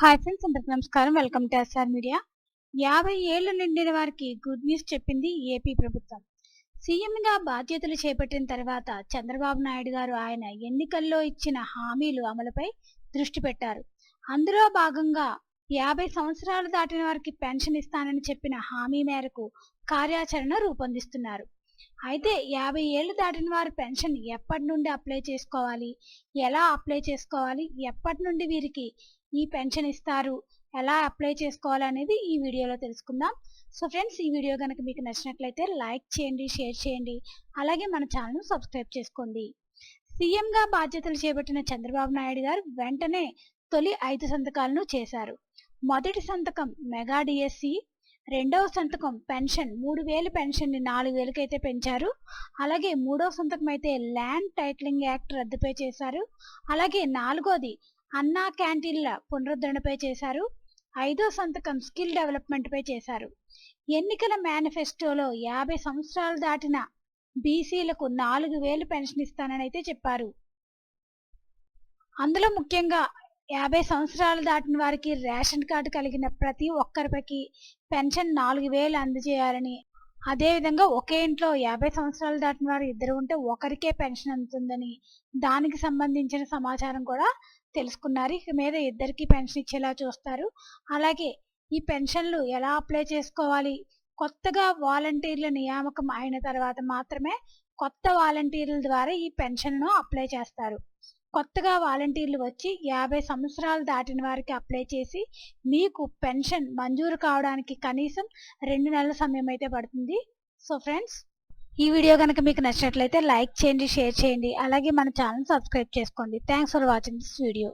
Hi friends అందరికి నమస్కారం. Welcome to SR media. యాభై ఏళ్ళు నిండిన వారికి గుడ్ న్యూస్ చెప్పింది ఏపీ ప్రభుత్వం. సీఎంగా బాధ్యతలు చేపట్టిన తర్వాత చంద్రబాబు నాయుడు గారు ఆయన ఎన్నికల్లో ఇచ్చిన హామీలు అమలుపై దృష్టి పెట్టారు. అందులో భాగంగా యాభై సంవత్సరాలు దాటిన వారికి పెన్షన్ ఇస్తానని చెప్పిన హామీ మేరకు కార్యాచరణ రూపొందిస్తున్నారు. అయితే యాభై ఏళ్ళు దాటిన వారు పెన్షన్ ఎప్పటి నుండి అప్లై చేసుకోవాలి? ఎలా అప్లై చేసుకోవాలి? ఎప్పటి నుండి వీరికి ఈ పెన్షన్ ఇస్తారు? ఎలా అప్లై చేసుకోవాలి అనేది ఈ వీడియోలో తెలుసుకుందాం. సో ఫ్రెండ్స్ ఈ వీడియో కనుక మీకు నచ్చినట్లయితే లైక్ చేయండి షేర్ చేయండి అలాగే మన ఛానల్ను సబ్స్క్రైబ్ చేసుకోండి. సీఎంగా బాధ్యతలు చేపట్టిన చంద్రబాబు నాయుడు గారు వెంటనే తొలి ఐదు సంతకాలను చేశారు. మొదటి సంతకం మెగా డిఎస్సి రెండవ సంతకం పెన్షన్. మూడు వేలు పెన్షన్ని నాలుగు వేలకైతే పెంచారు. అలాగే మూడవ సంతకం అయితే ల్యాండ్ టైటిలింగ్ యాక్ట్ రద్దుపై చేశారు. అలాగే నాలుగోది అన్నా క్యాంటీన్ల పునరుద్ధరణపై చేశారు. ఐదో సంతకం స్కిల్ డెవలప్మెంట్ పై చేశారు. ఎన్నికల మేనిఫెస్టోలో యాభై సంవత్సరాలు దాటిన బీసీలకు నాలుగు వేలు పెన్షన్ ఇస్తానని అయితే చెప్పారు. అందులో ముఖ్యంగా యాభై సంవత్సరాలు దాటిన వారికి రేషన్ కార్డు కలిగిన ప్రతి ఒక్కరికి పెన్షన్ నాలుగు వేలు అందజేయాలని. అదేవిధంగా ఒకే ఇంట్లో యాభై సంవత్సరాలు దాటిన వారు ఇద్దరు ఉంటే ఒకరికే పెన్షన్ అందుతుందని దానికి సంబంధించిన సమాచారం కూడా తెలుసుకున్నారు. ఇక మీద ఇద్దరికి పెన్షన్ ఇచ్చేలా చూస్తారు. అలాగే ఈ పెన్షన్లు ఎలా అప్లై చేసుకోవాలి? కొత్తగా వాలంటీర్ల నియామకం అయిన తర్వాత మాత్రమే కొత్త వాలంటీర్ల ద్వారా ఈ పెన్షన్ను అప్లై చేస్తారు. కొత్తగా వాలంటీర్లు వచ్చి యాభై సంవత్సరాలు దాటిన వారికి అప్లై చేసి మీకు పెన్షన్ మంజూరు కావడానికి కనీసం రెండు నెలల సమయం అయితే పడుతుంది. సో ఫ్రెండ్స్ ఈ వీడియో కనుక మీకు నచ్చినట్లయితే లైక్ చేయండి షేర్ చేయండి. అలాగే మన ఛానల్ సబ్స్క్రైబ్ చేసుకోండి. Thanks for watching this video.